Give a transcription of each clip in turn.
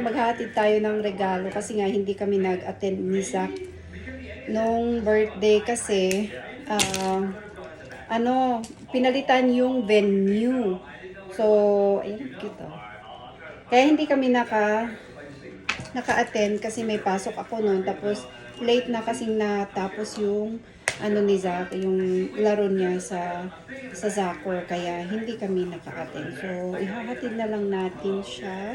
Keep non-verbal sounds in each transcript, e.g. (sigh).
maghatid tayo ng regalo kasi nga hindi kami nag-attend ni Zach nung birthday kasi ah, ano, pinalitan yung venue. So, ayun, cute oh. Kaya hindi kami naka naka-attend kasi may pasok ako noon. Tapos, late na kasing natapos yung ano ni Zach, yung laro niya sa sa Zacor. Kaya hindi kami naka-attend. So, ihahatid na lang natin siya.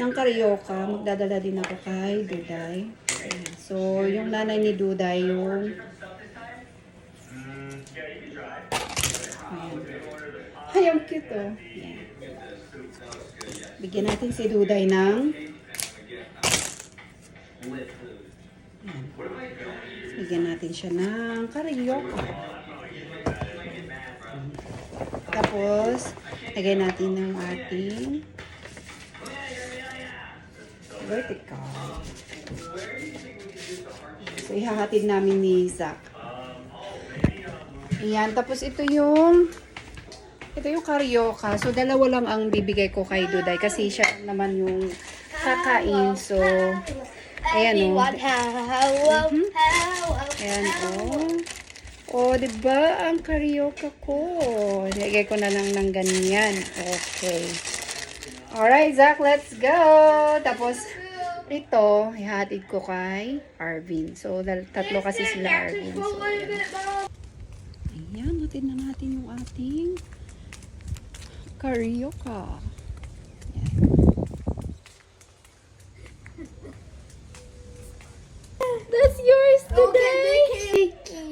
ng karyoka. Magdadala din ako kay Duday. So, yung nanay ni Duday, yung Ayan. Ay, ang cute oh. Bigyan natin si Duday ng Ayan. Bigyan natin siya ng karyoka. Tapos, lagay natin ng ating vertical. So, ihahatid namin ni Zach. Ayan, tapos ito yung ito yung karyoka. So, dalawa lang ang bibigay ko kay Duday kasi siya naman yung kakain. So, ayan o. How, how, how, Ayan o. O, di ba ang karyoka ko? Lagay ko na lang ng ganyan. Okay. Alright, Zach, let's go! Tapos, ito, ihatid ko kay Arvin. So, tatlo kasi sila Arvin. So, ayan. Hatid na natin yung ating karyoka. Ayan. That's yours today.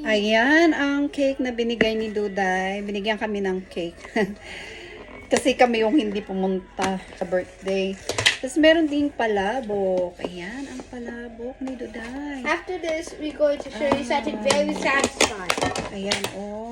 Ayan, ang cake na binigay ni Duday. Binigyan kami ng cake. (laughs) Kasi kami yung hindi pumunta sa birthday. Tapos meron ding palabok. Ayan, ang palabok ni Duday. After this, we're going to show you something very satisfying. Ayan, oh.